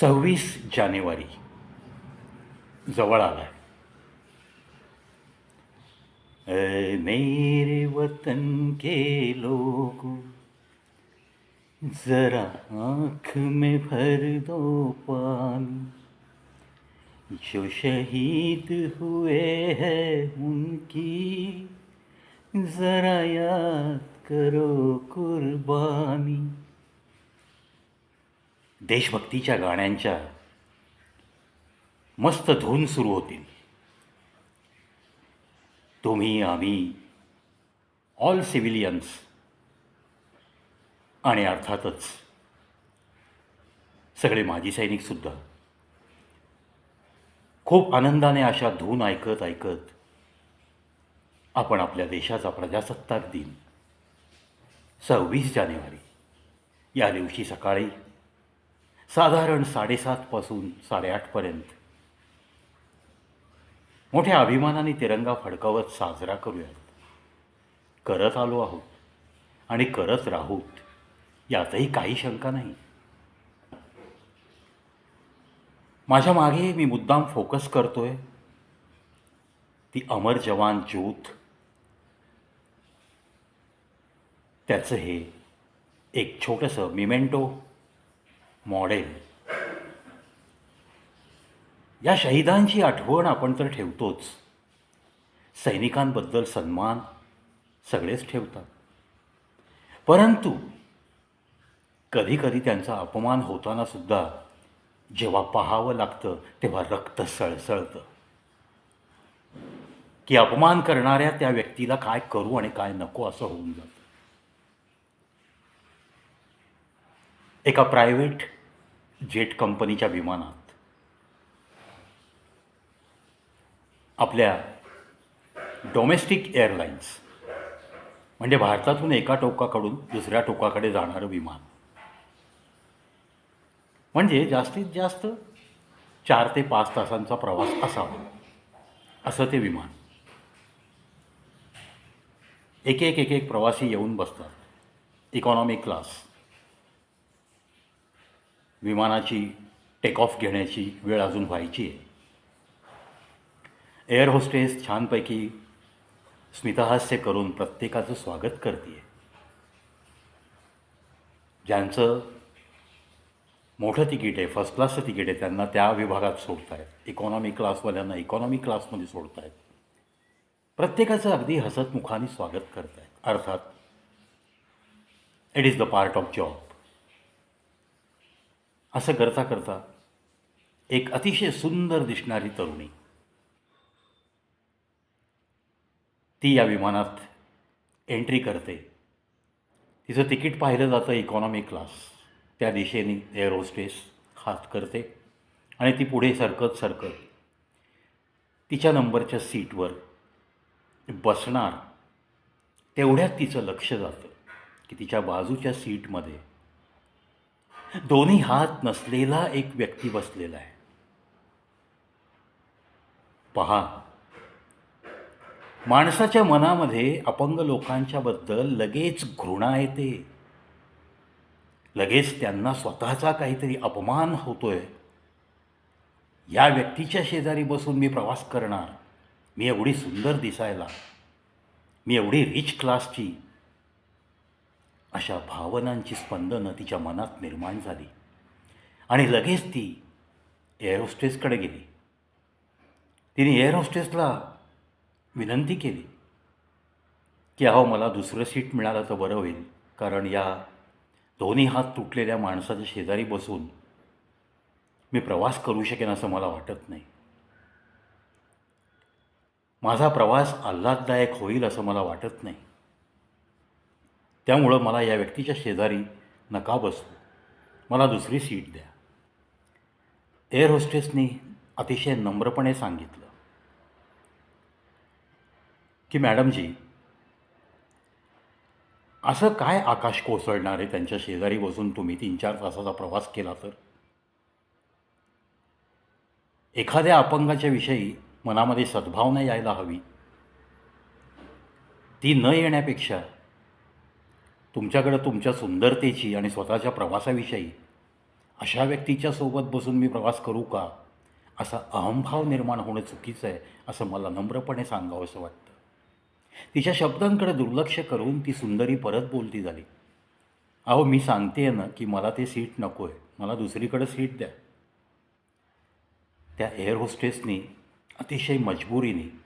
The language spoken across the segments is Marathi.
सव्वीस जानेवारी, जवळ आलाय. ऐ मेरे वतन के लोग, जरा आँख में भर दो पानी। जो शहीद हुए हैं उनकी, जरा याद करो कुर्बानी। देशभक्तीच्या गाण्यांच्या मस्त धून सुरू होतील. तुम्ही आम्ही ऑल सिव्हिलियन्स आणि अर्थातच सगळे माजी सैनिकसुद्धा खूप आनंदाने अशा धून ऐकत ऐकत आपण आपल्या देशाचा प्रजासत्ताक दिन सव्वीस जानेवारी या दिवशी सकाळी साधारण साडेसातपासून साडेआठपर्यंत मोठ्या अभिमानाने तिरंगा फडकावत साजरा करूयात. करत आलो आहोत आणि करत राहूत यातही काही शंका नाही. माझ्या मागे मी मुद्दाम फोकस करतोय. ती अमर जवान ज्योत. त्याचं हे एक छोटंसं मिमेंटो मॉडेल. या शहीदांची आठवण आपण तर ठेवतोच. सैनिकांबद्दल सन्मान सगळेच ठेवतात. परंतु कधीकधी त्यांचा अपमान होताना सुद्धा जेव्हा पाहावं लागतं तेव्हा रक्त सळसळतं. की अपमान करणाऱ्या त्या व्यक्तीला काय करू आणि काय नको असं होऊन जातं. एका प्रायव्हेट जेट कंपनीच्या विमानात आपल्या डोमेस्टिक एअरलाइन्स म्हणजे भारतातून एका टोकाकडून दुसऱ्या टोकाकडे जाणारं विमान. म्हणजे जास्तीत जास्त चार ते पाच तासांचा प्रवास असावा असं ते विमान. एक एक एक एक प्रवासी येऊन बसतात. इकॉनॉमी क्लास विमानाची टेक ऑफ घेण्याची वेळ अजून व्हायची आहे. एअर होस्टेस छानपैकी स्मितहास्य करून प्रत्येकाचं स्वागत करते ज्यांचं मोठं तिकीट आहे फर्स्ट क्लासचं तिकीट आहे त्यांना त्या विभागात सोडतायत. इकॉनॉमी क्लासवाल्यांना इकॉनॉमी क्लासमध्ये सोडतायत. प्रत्येकाचं अगदी हसतमुखाने स्वागत करतायत. अर्थात it is the part of job असं करता करता एक अतिशय सुंदर दिसणारी तरुणी. ती या विमानात एंट्री करते. तिचं तिकीट पाहिलं जातं इकॉनॉमी क्लास त्या दिशेने एअर होस्टेस हात करते आणि ती पुढे सरकत सरकत तिच्या नंबरच्या सीटवर बसणार. तेवढ्यात तिचं लक्ष जातं की तिच्या बाजूच्या सीटमध्ये दोन्ही हात नसलेला एक व्यक्ती बसलेला आहे. पहा माणसाच्या मनामध्ये अपंग लोकांच्या बद्दल लगेच घृणा येते. लगेच त्यांना स्वतःचा काहीतरी अपमान होतोय. या व्यक्तीच्या शेजारी बसून मी प्रवास करणार. मी एवढी सुंदर दिसायला. मी एवढी रिच क्लासची अशा भावनांची स्पंदनं तिच्या मनात निर्माण झाली. आणि लगेच ती एअर होस्टेसकडे गेली. तिने एअर होस्टेसला विनंती केली की अहो मला दुसरं सीट मिळालं तर बरं होईल. कारण या दोन्ही हात तुटलेल्या माणसाच्या शेजारी बसून मी प्रवास करू शकेन असं मला वाटत नाही. माझा प्रवास आल्हाददायक होईल असं मला वाटत नाही. त्यामुळं मला या व्यक्तीच्या शेजारी नका बसू. मला दुसरी सीट द्या. एअर होस्टेसनी अतिशय नम्रपणे सांगितलं की मॅडमजी असं काय आकाश कोसळणार आहे त्यांच्या शेजारी बसून? तुम्ही तीन चार तासाचा प्रवास केला तर? एखाद्या अपंगाच्या विषयी मनामध्ये सद्भावना यायला हवी. ती न येण्यापेक्षा तुमच्याकडं तुमच्या सुंदरतेची आणि स्वतःच्या प्रवासाविषयी अशा व्यक्तीच्या सोबत बसून मी प्रवास करू का? असा अहंभाव निर्माण होणं चुकीचं आहे असं मला नम्रपणे सांगावं असं वाटतं. तिच्या शब्दांकडे दुर्लक्ष करून ती सुंदरी परत बोलती झाली. अहो मी सांगते ना की मला ते सीट नको आहे मला दुसरीकडे सीट द्या. त्या एअर होस्टेसनी अतिशय मजबुरीने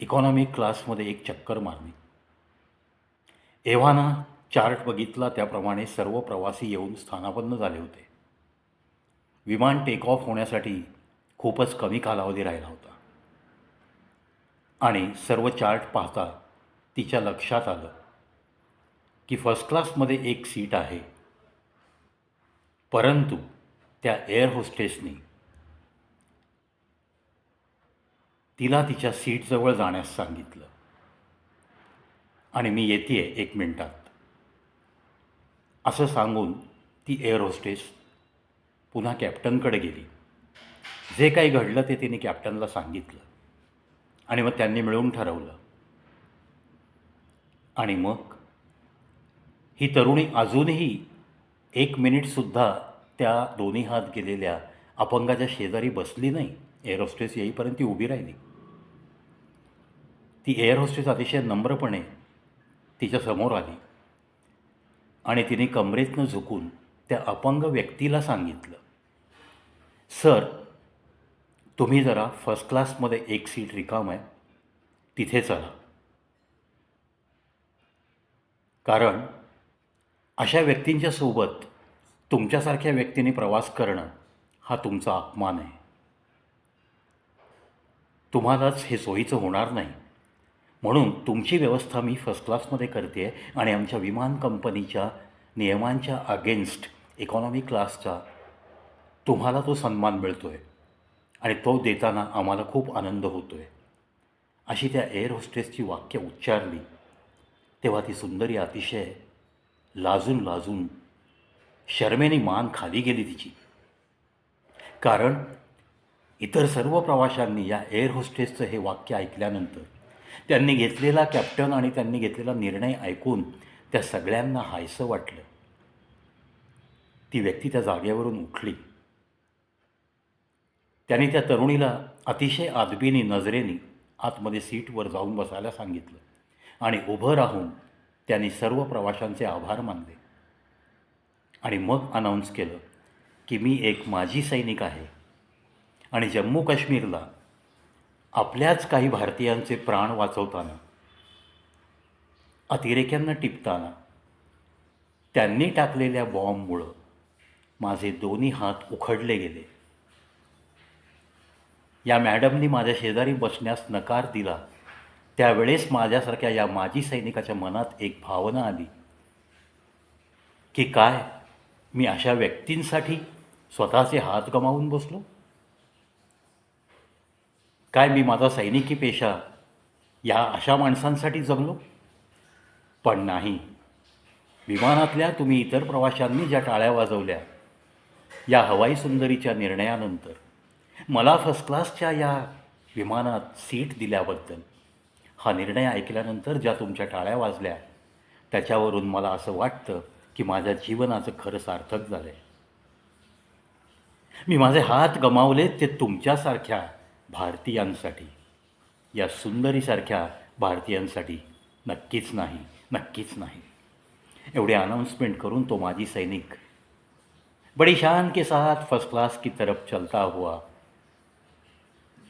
इकॉनॉमिक क्लासमध्ये एक चक्कर मारली. एव्हाना चार्ट बघितला त्याप्रमाणे सर्व प्रवासी येऊन स्थानापन्न झाले होते. विमान टेक ऑफ होण्यासाठी खूपच कमी कालावधी राहिला होता. आणि सर्व चार्ट पाहता तिच्या लक्षात आलं की फर्स्ट क्लासमध्ये एक सीट आहे. परंतु त्या एअर होस्टेसनी तिला तिच्या सीटजवळ जाण्यास सांगितलं. आणि मी येते एक मिनटात. असं सांगून ती एअर होस्टेस पुन्हा कॅप्टनकडे गेली. जे काही घडलं ते तिने कॅप्टनला सांगितलं. आणि मग त्यांनी मिळून ठरवलं. आणि मग ही तरुणी अजूनही एक मिनिटसुद्धा त्या दोन्ही हात गेलेल्या अपंगाच्या शेजारी बसली नाही. एअर होस्टेस येईपर्यंत ती उभी राहिली. ती एअर होस्टेस अतिशय नम्रपणे तिच्यासमोर आली. आणि तिने कमरेतनं झुकून त्या अपंग व्यक्तीला सांगितलं सर तुम्ही जरा फर्स्ट क्लासमध्ये एक सीट रिकाम आहे तिथे चला. कारण अशा व्यक्तींच्या सोबत तुमच्यासारख्या व्यक्तीने प्रवास करणं हा तुमचा अपमान आहे. तुम्हालाच हे सोयीचं होणार नाही. म्हणून तुमची व्यवस्था मी फर्स्ट क्लासमध्ये करते आहे आणि आमच्या विमान कंपनीच्या नियमांच्या अगेन्स्ट इकॉनॉमी क्लासचा तुम्हाला तो सन्मान मिळतो आहे आणि तो देताना आम्हाला खूप आनंद होतो आहे अशी त्या एअर होस्टेसची वाक्य उच्चारली. तेव्हा ती सुंदरी अतिशय लाजून लाजून शर्मेने मान खाली गेली तिची. कारण इतर सर्व प्रवाशांनी या एअर होस्टेसचं हे वाक्य ऐकल्यानंतर त्यांनी घेतलेला कॅप्टन आणि त्यांनी घेतलेला निर्णय ऐकून त्या सगळ्यांना हायसं वाटलं. ती व्यक्ती त्या जागेवरून उठली. त्याने त्या तरुणीला अतिशय आदबीनी नजरेने आतमध्ये सीटवर जाऊन बसायला सांगितलं आणि उभं राहून त्यांनी सर्व प्रवाशांचे आभार मानले. आणि मग अनाऊन्स केलं की मी एक माजी सैनिक आहे आणि जम्मू काश्मीरला आपल्याच काही भारतीयांचे प्राण वाचवताना अतिरेक्यांना टिपताना त्यांनी टाकलेल्या बॉम्बमुळं माझे दोन्ही हात उखडले गेले. या मॅडमनी माझ्या शेजारी बसण्यास नकार दिला. त्यावेळेस माझ्यासारख्या या माजी सैनिकाच्या मनात एक भावना आली की काय मी अशा व्यक्तींसाठी स्वतःचे हात गमावून बसलो? काय मी माझा सैनिकी पेशा या अशा माणसांसाठी जगलो पण नाही. विमानातल्या तुम्ही इतर प्रवाशांनी ज्या टाळ्या वाजवल्या या हवाई सुंदरीच्या निर्णयानंतर मला फर्स्ट क्लासच्या या विमानात सीट दिल्याबद्दल हा निर्णय ऐकल्यानंतर ज्या तुमच्या टाळ्या वाजल्या त्याच्यावरून मला असं वाटतं की माझ्या जीवनाचं खरं सार्थक झालं आहे मी माझे हात गमावले ते तुमच्यासारख्या भारतीयांसाठी. या सुंदरीसारख्या भारतीयांसाठी नक्कीच नाही नक्कीच नाही. एवढे अनाउंसमेंट करून तो माजी सैनिक बड़ी शान के साथ फ़र्स्ट क्लास की तरफ़ चलता हुआ.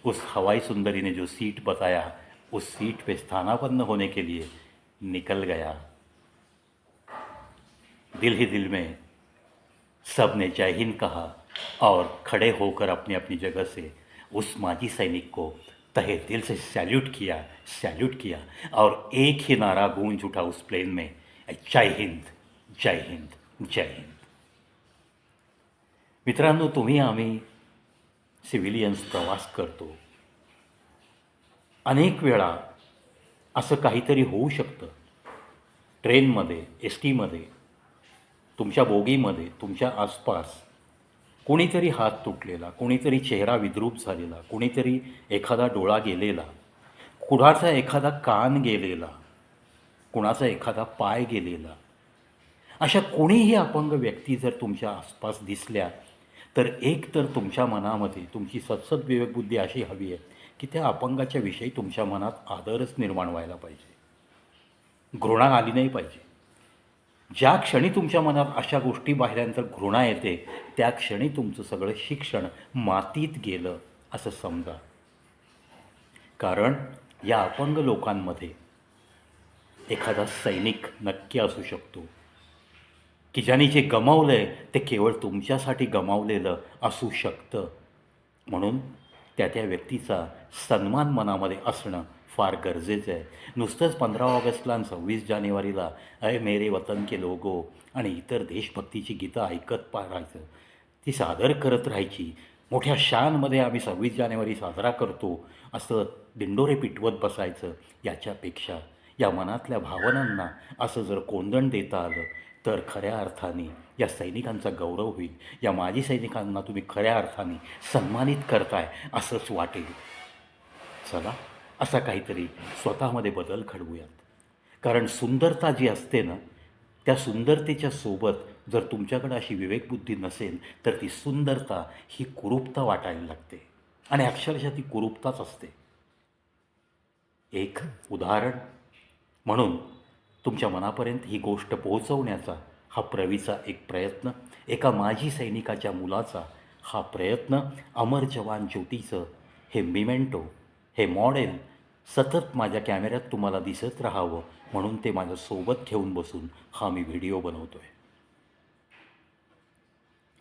उस हवाई सुंदरी ने जो सीट बताया, उस सीट पे स्थानापन्न होने के लिए निकल गया. दिल ही दिल में सबने जय हिंद कहा और खड़े होकर अपनी अपनी जगह से उस माजी सैनिक को तहे दिल से सैल्यूट किया सैल्यूट किया और एक ही नारा गूंज उठा उस प्लेन में जय हिंद जय हिंद जय हिंद. मित्रांनो तुम्ही आम्ही सिव्हिलियन्स प्रवास करतो. अनेक वेळा असं काहीतरी होऊ शकतं. ट्रेनमध्ये एस टीमध्ये तुमच्या बोगीमध्ये तुमच्या आसपास कोणीतरी हात तुटलेला कोणीतरी चेहरा विद्रूप झालेला कोणीतरी एखादा डोळा गेलेला कुणाचा एखादा कान गेलेला कुणाचा एखादा पाय गेलेला. अशा कोणीही अपंग व्यक्ती जर तुमच्या आसपास दिसल्या तर एक तर तुमच्या मनामध्ये तुमची सतसत विवेकबुद्धी अशी हवी आहे की त्या अपंगाच्या विषयी तुमच्या मनात आदरच निर्माण व्हायला पाहिजे. घृणा आली नाही पाहिजे. ज्या क्षणी तुमच्या मनात अशा गोष्टी पाहिल्यानंतर घृणा येते त्या क्षणी तुमचं सगळं शिक्षण मातीत गेलं असं समजा. कारण या अपंग लोकांमध्ये एखादा सैनिक नक्की असू शकतो. की ज्याने जे गमावलं आहे ते केवळ तुमच्यासाठी गमावलेलं असू शकतं. म्हणून त्या त्या व्यक्तीचा सन्मान मनामध्ये असणं फार गरजेचं आहे. नुसतंच पंधरा ऑगस्टला आणि सव्वीस जानेवारीला अय मेरे वतन के लोगो आणि इतर देशभक्तीची गीतं ऐकत पाहायचं ती सादर करत राहायची. मोठ्या शानमध्ये आम्ही सव्वीस जानेवारी साजरा करतो असं दिंडोरे पिटवत बसायचं याच्यापेक्षा या मनातल्या भावनांना असं जर कोंदण देता आलं तर खऱ्या अर्थाने या सैनिकांचा गौरव होईल. या माजी सैनिकांना तुम्ही खऱ्या अर्थाने सन्मानित करताय असंच वाटेल. चला. असा काहीतरी स्वतःमध्ये बदल घडवूयात. कारण सुंदरता जी असते ना त्या सुंदरतेच्या सोबत जर तुमच्याकडे अशी विवेकबुद्धी नसेल तर ती सुंदरता ही कुरूपता वाटायला लागते. आणि अक्षरशः ती कुरूपताच असते. एक उदाहरण म्हणून तुमच्या मनापर्यंत ही गोष्ट पोहोचवण्याचा हा प्रवीचा एक प्रयत्न एका माजी सैनिकाच्या मुलाचा हा प्रयत्न अमर जवान ज्योतीचं हे मिमेंटो हे मॉडेल सतत माझ्या कॅमेऱ्यात तुम्हाला दिसत राहावं म्हणून ते माझ्या सोबत घेऊन बसून हा मी व्हिडिओ बनवतो आहे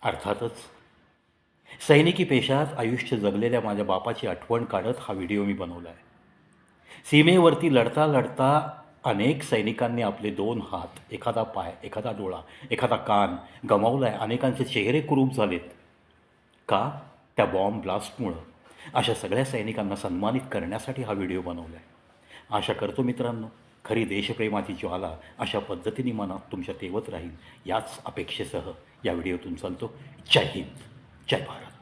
अर्थातच सैनिकी पेशात आयुष्य जगलेल्या माझ्या बापाची आठवण काढत हा व्हिडिओ मी बनवला आहे सीमेवरती लढता लढता अनेक सैनिकांनी आपले दोन हात एखादा पाय एखादा डोळा एखादा कान गमावला आहे अनेकांचे चेहरे कुरूप झालेत. का? त्या बॉम्ब ब्लास्टमुळं. अशा सगळ्या सैनिकांना सन्मानित करण्यासाठी हा व्हिडिओ बनवला आहे आशा करतो मित्रांनो खरी देशप्रेमाची ज्वाला अशा पद्धतीने मनात तुमच्या तेवत राहील याच अपेक्षेसह या व्हिडिओतून चालतो. जय हिंद जय भारत.